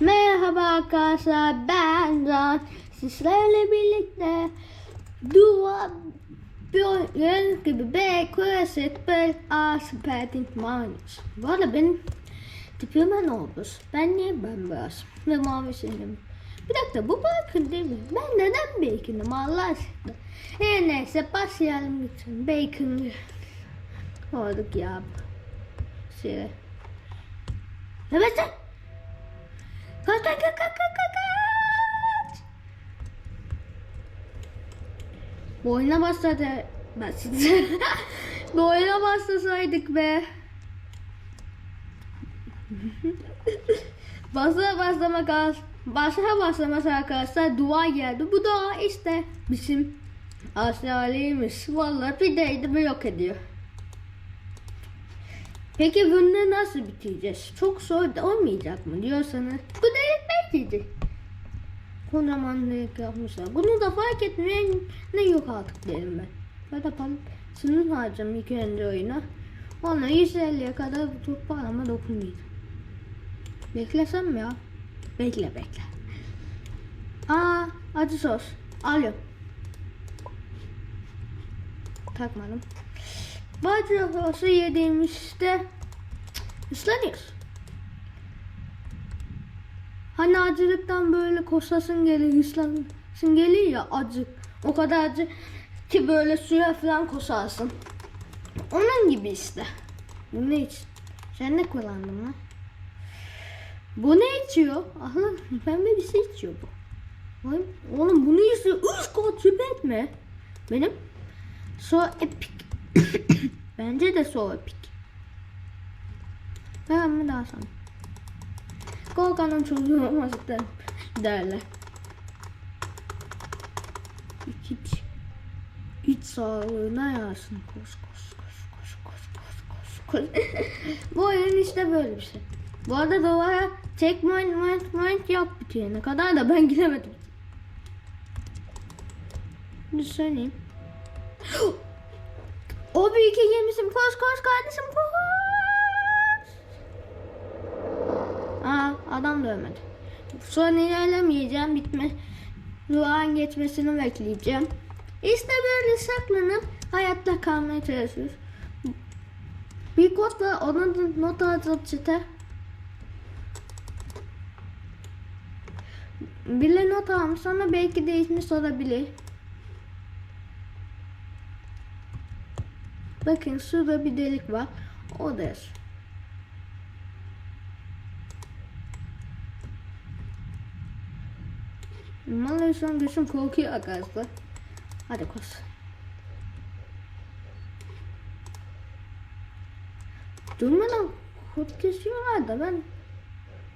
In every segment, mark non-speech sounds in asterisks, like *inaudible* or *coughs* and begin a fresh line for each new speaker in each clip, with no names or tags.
Merhaba arkadaşlar ben Can. Sizlerle birlikte dua gördüğünüz gibi B klasit bir A spreading minus. Bu arada benim tipime ne olmuş? Ben niye bembeyaz ve mavi senim? Bir dakika bu Bacon değil mi? Ben neden Bacon'ım Allah aşkına? Her neyse başlayalım lütfen. Bacon olduk ya. Şey. Evet. Kaç kaç kaç kaç kaç kaç. Bu oyuna başladı. Size. *laughs* Bu oyuna başlasaydık be. *laughs* Başla başlamak az. Başla başlamak arkadaşlar dua geldi. Bu dua işte bizim asalimiz. Vallahi bir bir yok ediyor. Peki bunu nasıl bitireceğiz? Çok zor da olmayacak mı diyorsanız bu delik belkidir. Kocaman delik yapmışlar. Bunu da fark etmeyen ne yok artık derim ben. Hadi yapalım. Sınır harcam ilk önce oyuna. Ona 150'ye kadar bu top parama dokunmayacağım. Beklesem mi ya? Bekle bekle. Aa acı sos. Alıyorum. Takmadım. Sosu yediğimizde ıslanıyoruz. Hani acılıktan böyle koşasın geliyor, ıslanasın geliyor ya acı. O kadar acı ki böyle suya falan koşarsın. Onun gibi işte. Bu ne iç? Sen ne kullandın lan? Bu ne içiyor? Aha pembe bir şey içiyor bu. Vay, Oğlum bunu içiyor. Üç kat süper mi? Benim so epic. *coughs* Bence de so epic. Ben mi daha sonra? Korkanın çocuğu olmazdı derler. Hiç, hiç sağlığına yarsın. Koş koş koş koş koş koş koş koş. *laughs* Bu oyun işte böyle bir şey. Bu arada duvara checkpoint point point yok bitene kadar da ben gidemedim. Bir söyleyeyim. *gasps* O büyük gemisim koş koş kardeşim koş. Aa adam da ölmedi. Sonra ilerlemeyeceğim bitme. Duvarın geçmesini bekleyeceğim. İşte böyle saklanıp hayatta kalmaya çalışıyoruz. Bir kod var ona da not atıp çete. Bile not almış sonra belki değişmiş olabilir. Bakın şurada bir delik var. O da yazıyor. Vallahi şu an gözüm korkuyor arkadaşlar. Hadi koş. Durmadan kod kesiyorlar da ben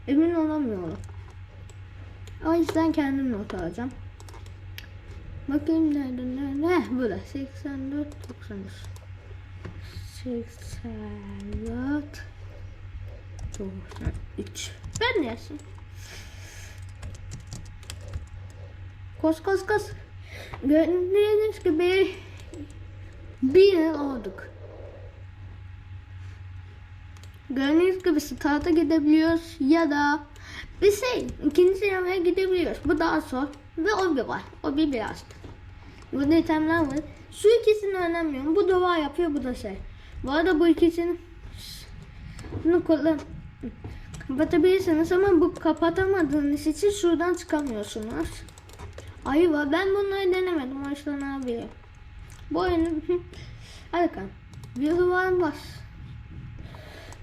emin olamıyorum. O yüzden kendim not alacağım. Bakayım nerede nerede? Heh burada 84 93 84 93 Ben yazayım. Koş koş koş. Gördüğünüz gibi bir yıl olduk. Gördüğünüz gibi starta gidebiliyoruz ya da bir şey ikinci yemeğe gidebiliyoruz. Bu daha zor ve o bir var. O bir biraz. Burada itemler var. Şu ikisini önemliyorum. Bu dua yapıyor bu da şey. Bu arada bu ikisini bunu kullan kapatabilirsiniz ama bu kapatamadığınız için şuradan çıkamıyorsunuz. Ayı var. Ben bunları denemedim. Abi. Bu oyunu *laughs* hadi kan. Bir duvar bas.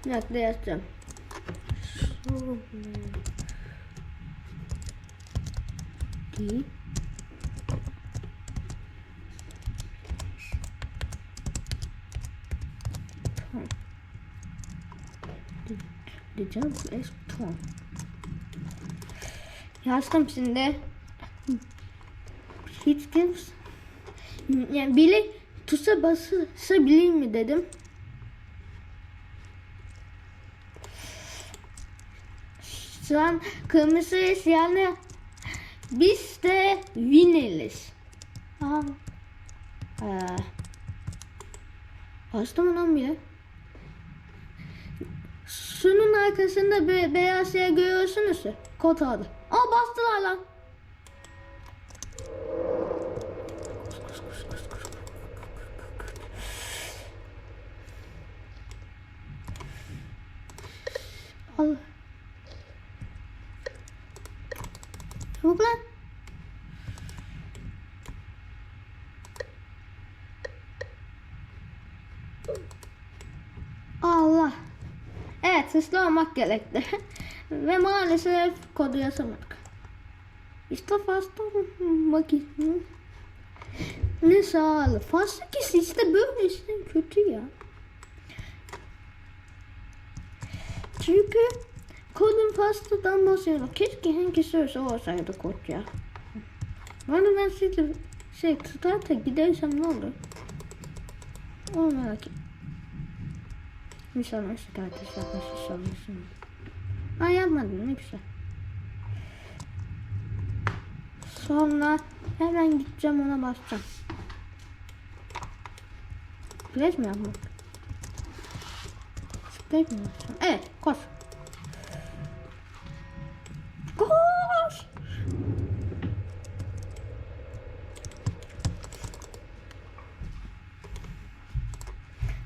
Bir dakika yazacağım. Di. The jump is torn. Yazdım şimdi. Hiç kimse yani bile tuşa basabilir mi dedim. Şu an kırmızıyız yani biz de winiliz. Aha. Ee, bastı mı lan bile? Şunun arkasında be beyaz yer görüyorsunuz. Neyse kod aldı. Aa bastılar lan. Al. Çabuk lan. Allah. Hızlı olmak gerekli. *laughs* Ve maalesef kodu yazamadık. İşte fazla vakit. Ne sağlı. Fazla kişi işte böyle işte kötü ya. Çünkü kodun pastadan basıyorum. Keşke hangisi olsa olsaydı kod ya. Bana ben size şey start'a gidersem ne olur? Onu merak ettim. İnşallah start'a yapmış inşallah. Aa yapmadım ne güzel. Sonra hemen gideceğim ona basacağım. Biraz mi yapmak? Spek mi yapacağım? Evet koş. Koş.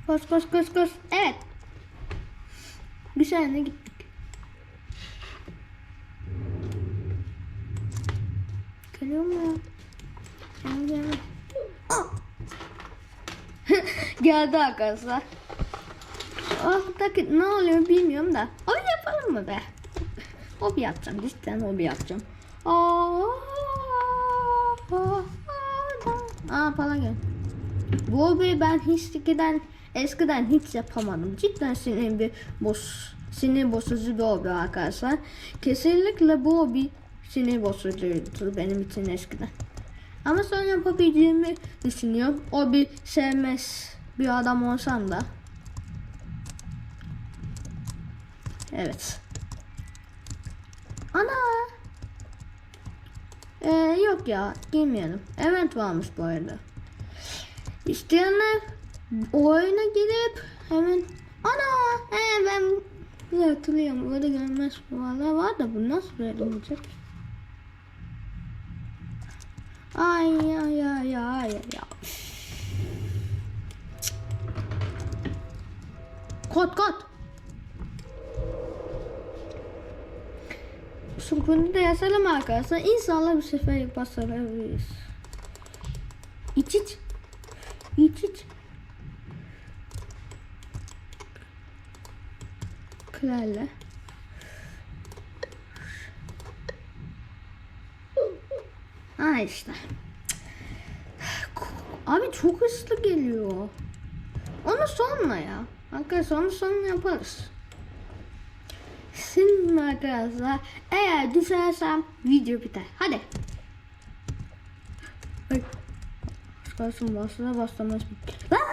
Koş koş koş koş. Evet. Güzel ne gittik. Geliyor mu ya? Gel gel. Ah! Geldi arkadaşlar. Oh dakika ne oluyor bilmiyorum da. Hobi yapalım mı be? Hobi yapacağım. Cidden hobi yapacağım. Aa, aa, gel. Bu hobiyi ben hiç eskiden, eskiden hiç yapamadım. Cidden sinir bir boş, sinir bozucu bir hobi arkadaşlar. Kesinlikle bu hobi sinir bozucuydu benim için eskiden. Ama sonra yapabileceğimi düşünüyorum. O bir sevmez bir adam olsam da. Evet. Ana. Ee, yok ya girmeyelim. Event varmış bu arada. İsteyenler oyuna girip hemen ana he ben bir hatırlıyorum burada gelmez valla var da bu nasıl böyle olacak? Ay ay ay ay ay. Kod kod. Sulkunu da yazalım arkadaşlar. İnşallah bir sefer basabiliriz. İç iç. İç iç. Kralla. Ha işte. Abi çok hızlı geliyor. Onu sonra ya. Arkadaşlar onu sonra yaparız. Şimdi arkadaşlar eğer düşersem video biter. Hadi. Ay. Çıkarsın basına baslamaz. Lan